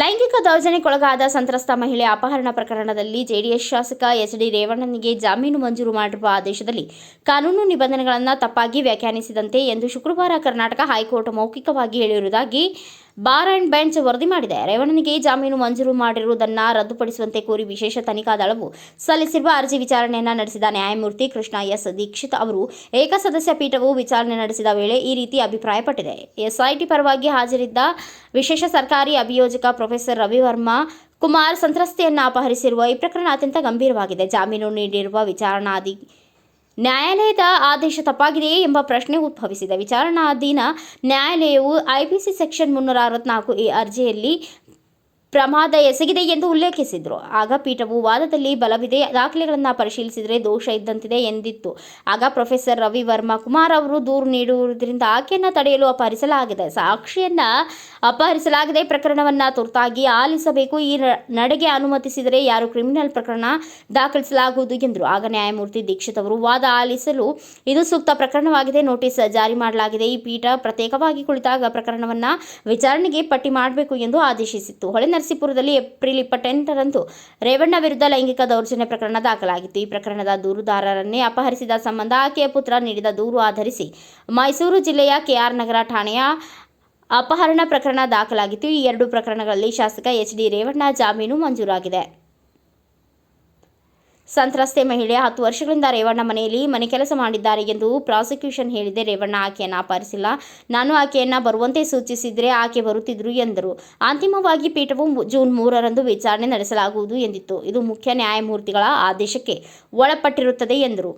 ದೌರ್ಜನ್ಯಕ್ಕೊಳಗಾದ ಸಂತ್ರಸ್ತ ಮಹಿಳೆ ಅಪಹರಣ ಪ್ರಕರಣದಲ್ಲಿ ಜೆಡಿಎಸ್ ಶಾಸಕ ಎಚ್ ಡಿ ರೇವಣ್ಣನಿಗೆ ಜಾಮೀನು ಮಂಜೂರು ಮಾಡಿರುವ ಆದೇಶದಲ್ಲಿ ಕಾನೂನು ನಿಬಂಧನೆಗಳನ್ನು ತಪ್ಪಾಗಿ ವ್ಯಾಖ್ಯಾನಿಸಿದಂತೆ ಎಂದು ಶುಕ್ರವಾರ ಕರ್ನಾಟಕ ಹೈಕೋರ್ಟ್ ಮೌಖಿಕವಾಗಿ ಹೇಳಿರುವುದಾಗಿ ಬಾರ್ ಅಂಡ್ ಬೆಂಚ್ ವರದಿ ಮಾಡಿದೆ. ರೇವಣ್ಣನಿಗೆ ಜಾಮೀನು ಮಂಜೂರು ಮಾಡಿರುವುದನ್ನು ರದ್ದುಪಡಿಸುವಂತೆ ಕೋರಿ ವಿಶೇಷ ತನಿಖಾ ದಳವು ಸಲ್ಲಿಸಿರುವ ಅರ್ಜಿ ವಿಚಾರಣೆಯನ್ನು ನಡೆಸಿದ ನ್ಯಾಯಮೂರ್ತಿ ಕೃಷ್ಣ ಎಸ್ ದೀಕ್ಷಿತ್ ಅವರು ಏಕಸದಸ್ಯ ಪೀಠವು ವಿಚಾರಣೆ ನಡೆಸಿದ ವೇಳೆ ಈ ರೀತಿ ಅಭಿಪ್ರಾಯಪಟ್ಟಿದೆ. ಎಸ್ಐಟಿ ಪರವಾಗಿ ಹಾಜರಿದ್ದ ವಿಶೇಷ ಸರ್ಕಾರಿ ಅಭಿಯೋಜಕ ಪ್ರೊಫೆಸರ್ ರವಿವರ್ಮ ಕುಮಾರ್ ಸಂತ್ರಸ್ತೆಯನ್ನು ಅಪಹರಿಸಿರುವ ಈ ಪ್ರಕರಣ ಅತ್ಯಂತ ಗಂಭೀರವಾಗಿದೆ. ಜಾಮೀನು ನೀಡಿರುವ ವಿಚಾರಣಾಧಿ ನ್ಯಾಯಾಲಯದ ಆದೇಶ ತಪ್ಪಾಗಿದೆಯೇ ಎಂಬ ಪ್ರಶ್ನೆ ಉದ್ಭವಿಸಿದೆ ವಿಚಾರಣಾಧೀನ ನ್ಯಾಯಾಲಯವು ಐಪಿಸಿ ಸೆಕ್ಷನ್ ಮುನ್ನೂರ ಅರವತ್ನಾಲ್ಕು ಈ ಅರ್ಜಿಯಲ್ಲಿ ಪ್ರಮಾದ ಎಸಗಿದೆ ಎಂದು ಉಲ್ಲೇಖಿಸಿದರು. ಆಗ ಪೀಠವು ವಾದದಲ್ಲಿ ಬಲವಿದೆ, ದಾಖಲೆಗಳನ್ನು ಪರಿಶೀಲಿಸಿದರೆ ದೋಷ ಇದ್ದಂತಿದೆ ಎಂದಿತ್ತು. ಆಗ ಪ್ರೊಫೆಸರ್ ರವಿ ವರ್ಮಾ ಕುಮಾರ್ ಅವರು ದೂರು ನೀಡುವುದರಿಂದ ಆಕೆಯನ್ನು ತಡೆಯಲು ಅಪಹರಿಸಲಾಗಿದೆ. ಸಾಕ್ಷಿಯನ್ನು ಅಪಹರಿಸಲಾಗಿದೆ ಪ್ರಕರಣವನ್ನು ತುರ್ತಾಗಿ ಆಲಿಸಬೇಕು. ಈ ನಡೆಗೆ ಅನುಮತಿಸಿದರೆ ಯಾರು ಕ್ರಿಮಿನಲ್ ಪ್ರಕರಣ ದಾಖಲಿಸಲಾಗುವುದು ಎಂದರು. ಆಗ ನ್ಯಾಯಮೂರ್ತಿ ದೀಕ್ಷಿತ್ ಅವರು ವಾದ ಆಲಿಸಲು ಇದು ಸೂಕ್ತ ಪ್ರಕರಣವಾಗಿದೆ. ನೋಟಿಸ್ ಜಾರಿ ಮಾಡಲಾಗಿದೆ. ಈ ಪೀಠ ಪ್ರತ್ಯೇಕವಾಗಿ ಕುಳಿತಾಗ ಪ್ರಕರಣವನ್ನು ವಿಚಾರಣೆಗೆ ಪಟ್ಟಿ ಮಾಡಬೇಕು ಎಂದು ಆದೇಶಿಸಿತ್ತು. ಹೊಳೆನರಸೀಪುರದಲ್ಲಿ ಏಪ್ರಿಲ್ ಇಪ್ಪತ್ತೆಂಟರಂದು ರೇವಣ್ಣ ವಿರುದ್ಧ ಲೈಂಗಿಕ ದೌರ್ಜನ್ಯ ಪ್ರಕರಣ ದಾಖಲಾಗಿತ್ತು. ಈ ಪ್ರಕರಣದ ದೂರುದಾರರನ್ನೇ ಅಪಹರಿಸಿದ ಸಂಬಂಧ ಆಕೆಯ ಪುತ್ರ ನೀಡಿದ ದೂರು ಆಧರಿಸಿ ಮೈಸೂರು ಜಿಲ್ಲೆಯ ಕೆಆರ್ ನಗರ ಠಾಣೆಯ ಅಪಹರಣ ಪ್ರಕರಣ ದಾಖಲಾಗಿತ್ತು. ಈ ಎರಡು ಪ್ರಕರಣಗಳಲ್ಲಿ ಶಾಸಕ ಎಚ್ ಡಿ ರೇವಣ್ಣ ಜಾಮೀನು ಮಂಜೂರಾಗಿದೆ. ಸಂತ್ರಸ್ತೆ ಮಹಿಳೆ ಹತ್ತು ವರ್ಷಗಳಿಂದ ರೇವಣ್ಣ ಮನೆಯಲ್ಲಿ ಮನೆ ಕೆಲಸ ಮಾಡಿದ್ದಾರೆ ಎಂದು ಪ್ರಾಸಿಕ್ಯೂಷನ್ ಹೇಳಿದೆ. ರೇವಣ್ಣ ಆಕೆಯನ್ನು ಅಪಹರಿಸಿಲ್ಲ. ನಾನು ಆಕೆಯನ್ನು ಬರುವಂತೆ ಸೂಚಿಸಿದರೆ ಆಕೆ ಬರುತ್ತಿದ್ರು ಎಂದರು. ಅಂತಿಮವಾಗಿ ಪೀಠವು ಜೂನ್ ಮೂರರಂದು ವಿಚಾರಣೆ ನಡೆಸಲಾಗುವುದು ಎಂದಿತ್ತು. ಇದು ಮುಖ್ಯ ನ್ಯಾಯಮೂರ್ತಿಗಳ ಆದೇಶಕ್ಕೆ ಒಳಪಟ್ಟಿರುತ್ತದೆ ಎಂದರು.